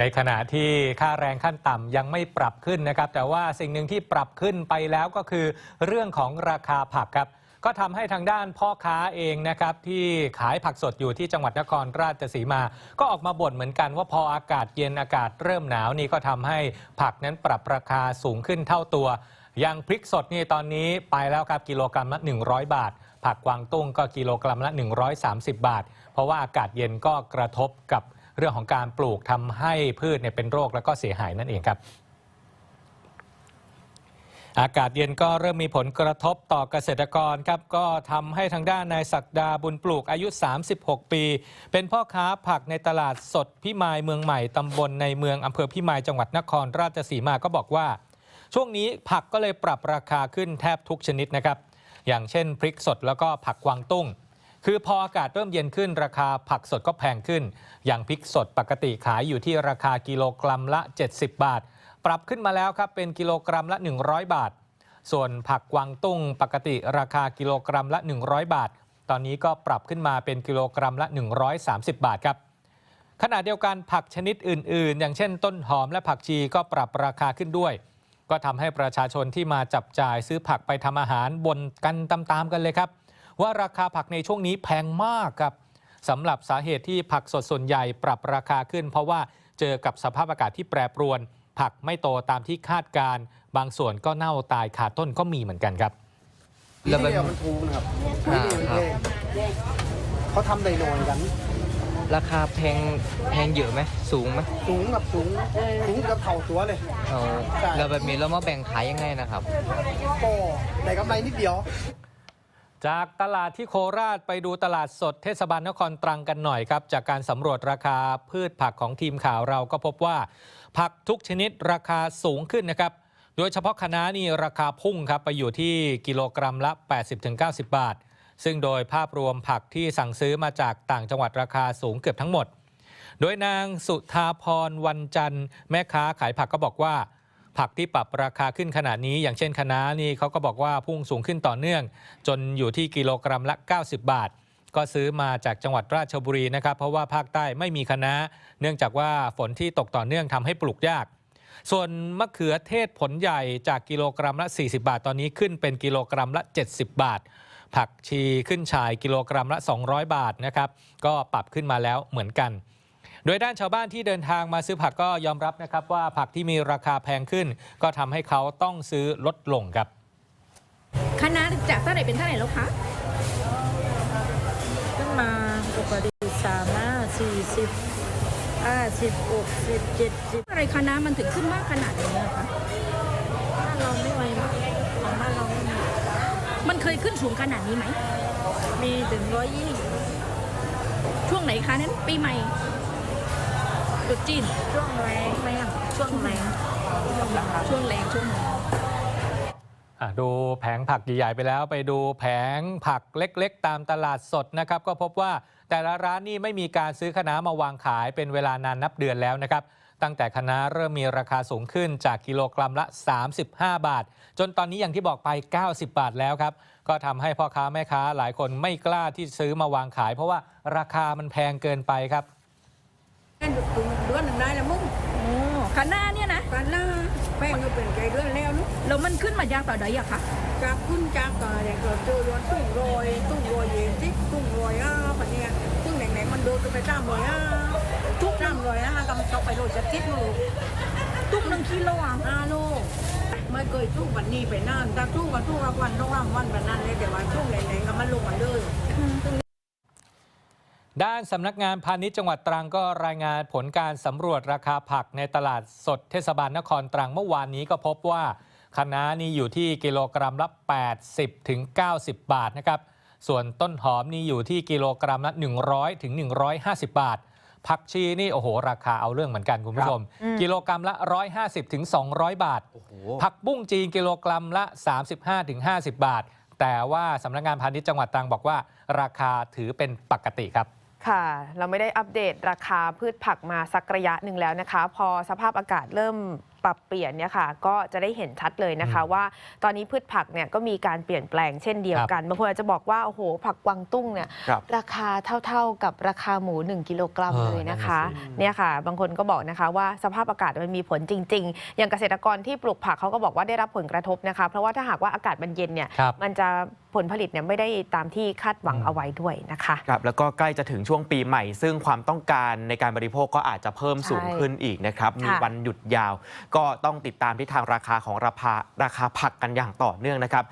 ในขณะที่ค่าแรงขั้นต่ำยังไม่ปรับขึ้นนะครับ แต่ว่าสิ่งหนึ่งที่ปรับขึ้นไปแล้วก็คือ เรื่องของราคาผักครับ ก็ทำให้ทางด้านพ่อค้าเองนะครับ ที่ขายผักสดอยู่ที่จังหวัดนครราชสีมา ก็ออกมาบ่นเหมือนกันว่าพออากาศเย็นอากาศเริ่มหนาวนี่ก็ทำให้ผักนั้นปรับราคาสูงขึ้นเท่าตัวอย่างพริกสดนี่ตอนนี้ไปแล้วครับกิโลกรัมละ 100 บาท ผักกวางตุ้งก็กิโลกรัมละ 130 บาท เพราะว่าอากาศเย็นก็กระทบกับ เรื่องของการปลูกทำให้พืชเนี่ยเป็นโรคแล้วก็เสียหายนั่นเองครับอากาศเย็นก็เริ่มมีผลกระทบต่อเกษตรกรครับก็ทำให้ทางด้านนายศักดาบุญปลูกอายุ 36 ปี เป็นพ่อค้าผักในตลาดสดพิมายเมืองใหม่ตำบลในเมืองอำเภอพิมายจังหวัดนครราชสีมาก็บอกว่า ช่วงนี้ผักก็เลยปรับราคาขึ้นแทบทุกชนิดนะครับ อย่างเช่นพริกสดแล้วก็ผักกวางตุ้ง คือพออากาศเริ่มเย็นขึ้น ราคาผักสดก็แพงขึ้น อย่างพริกสดปกติขายอยู่ที่ราคากิโลกรัมละ 70 บาท ปรับขึ้นมาแล้วครับเป็นกิโลกรัมละ 100 บาท ส่วนผักกวางตุ้งปกติราคากิโลกรัมละ 100 บาท ตอนนี้ก็ปรับขึ้นมาเป็นกิโลกรัมละ 130 บาทครับขณะเดียวกันผักชนิดอื่น ๆ อย่างเช่น ต้นหอมและผักชีก็ปรับราคาขึ้นด้วย ก็ทำให้ประชาชนที่มาจับจ่ายซื้อผักไปทำอาหารบนกันตามๆกันเลยครับ ว่าราคาผักในช่วงนี้แพงมากครับสำหรับสาเหตุที่ผักสดส่วนใหญ่ปรับราคาขึ้น เพราะว่าเจอกับสภาพอากาศที่แปรปรวน ผักไม่โตตามที่คาดการณ์บางส่วนก็เน่าตายขาต้นก็มีเหมือนกันครับแล้วมันนี่เนี่ยมันถูกนะครับอ่านี่มันครับแพงเขาทำได้น้อยกัน ราคาแพงแพงเยอะไหมสูงไหมสูงกับสูงสูงกับเท่าตัวเลยเอาใช่แล้วแบบนี้เรามาแบ่งขายยังไงนะครับก็ได้กำไรนิดเดียว จากตลาดที่โคราชไปดูตลาดสดเทศบาลนครตรังกันหน่อยครับ จากการสำรวจราคาพืชผักของทีมข่าวเราก็พบว่า ผักทุกชนิดราคาสูงขึ้นนะครับ โดยเฉพาะคะน้านี่ราคาพุ่งครับไปอยู่ที่กิโลกรัมละ 80-90 บาท ซึ่งโดยภาพรวมผักที่สั่งซื้อมาจากต่างจังหวัดราคาสูงเกือบทั้งหมด โดยนางสุธาพรวันจันทร์แม่ค้าขายผักก็บอกว่า ผักที่ปรับราคาขึ้นขนาดนี้ อย่างเช่นคะน้านี่เขาก็บอกว่าพุ่งสูงขึ้นต่อเนื่อง จนอยู่ที่กิโลกรัมละ 90 บาท ก็ซื้อมาจากจังหวัดราชบุรีนะครับ เพราะว่าภาคใต้ไม่มีคะน้าเนื่องจากว่าฝนที่ตกต่อเนื่องทำให้ปลูกยาก ส่วนมะเขือเทศผลใหญ่จากกิโลกรัมละ 40 บาท ตอนนี้ขึ้นเป็นกิโลกรัมละ 70 บาท ผักชีขึ้นฉายกิโลกรัมละ 200 บาทนะครับก็ปรับขึ้นมาแล้วเหมือนกัน โดยด้านชาวบ้านที่เดินทางมาซื้อผักก็ยอมรับนะครับว่าผักที่มีราคาแพงขึ้น ก็ทำให้เขาต้องซื้อลดลงครับ คณะจากเท่าไหร่เป็นเท่าไหร่แล้วคะ ขึ้นมาปกติสามห้าสี่สิบห้าสิบหกสิบเจ็ดสิบอะไรคณะมันถึงขึ้นมากขนาดนี้อะคะบ้านเราไม่ไหวมากของบ้านเราไม่มีมันเคยขึ้นสูงขนาดนี้ไหม มีถึงร้อยยี่ช่วงไหนคะนั้นปีใหม่ ตรุษจีนช่วงแรงไหมอะช่วงแรงช่วงราคาช่วงแรงช่วงไหนอะดูแผงผักใหญ่ๆไปแล้วไปดูแผงผักเล็กๆ ตามตลาดสดนะครับ ก็พบว่าแต่ละร้านนี่ไม่มีการซื้อคะน้ามาวางขายเป็นเวลานานนับเดือนแล้วนะครับ ตั้งแต่คะน้าเริ่มมีราคาสูงขึ้นจากกิโลกรัมละ 35 บาท จนตอนนี้อย่างที่บอกไป 90 บาทแล้วครับ ก็ทำให้พ่อค้าแม่ค้าหลายคนไม่กล้าที่ซื้อมาวางขาย เพราะว่าราคามันแพงเกินไปครับ เดือนหนึ่งได้แล้วมึงโอ้คณะเนี่ยนะกันล่าแป้งก็เป็นใจเดือนแล้วนุแล้วมันขึ้นมาจากต่อใดอะคะจากขึ้นจากก็อย่างเกิดเจอวันตุ้งโรยตุ้งโรยเย็นที่ตุ้งโรยอะปะเนี่ยตุ้งแหน่งๆมันโดนกันไปจ้ามเลยอะทุกจ้ามเลยอะกำลังตกไปโรยจะทิศลูกตุกหนึ่งกิโลอะอาลูกไม่เคยตู้บันนี้ไปนั่นแต่ตู้กับตู้ละวันต้องรำวันแบบนั้นเลยแต่ว่าตู้แหน่งๆก็มันลงมาเลย ด้านสำนักงานพาณิชย์จังหวัดตรังก็รายงานผลการสำรวจราคาผักในตลาดสดเทศบาลนครตรังเมื่อวานนี้ก็พบว่าคะน้านี่อยู่ที่กิโลกรัมละ 80ถึง90 บาทนะครับ ส่วนต้นหอมนี่อยู่ที่กิโลกรัมละ 100ถึง150 บาท ผักชีนี่โอ้โห ราคาเอาเรื่องเหมือนกันคุณผู้ชม กิโลกรัมละ 150ถึง200 บาท ผักบุ้งจีนกิโลกรัมละ 35-50 บาท แต่ว่าสำนักงานพาณิชย์จังหวัดตรังบอกว่า ราคาถือเป็นปกติครับ ค่ะ เราไม่ได้อัปเดตราคาพืชผักมาสักระยะหนึ่งแล้วนะคะ พอสภาพอากาศเริ่มปรับเปลี่ยนเนี่ยค่ะก็จะได้เห็นชัดเลยนะคะ ว่าตอนนี้พืชผักเนี่ยก็มีการเปลี่ยนแปลงเช่นเดียวกันบางคนอาจจะบอกว่าโอ้โหผักกวางตุ้งเนี่ยครับราคาเท่าๆกับราคาหมู 1 กิโลกรัมเออเลยนะคะนั่นน่ะสิเนี่ยค่ะ บางคนก็บอกนะคะว่าสภาพอากาศมันมีผลจริง ๆ อย่างเกษตรกรที่ปลูกผักเขาก็บอกว่าได้รับผลกระทบนะคะ เพราะว่าถ้าหากว่าอากาศมันเย็นเนี่ยครับมันจะ ผลผลิตเนี่ยไม่ได้ตามที่คาดหวังอืมเอาไว้ด้วยนะคะ ครับแล้วก็ใกล้จะถึงช่วงปีใหม่ ซึ่งความต้องการในการบริโภคก็อาจจะเพิ่มสูงใช่ขึ้นอีกนะครับมีค่ะวันหยุดยาว ก็ต้องติดตามที่ทางราคาของราคาราคาผักกันอย่างต่อเนื่องนะครับ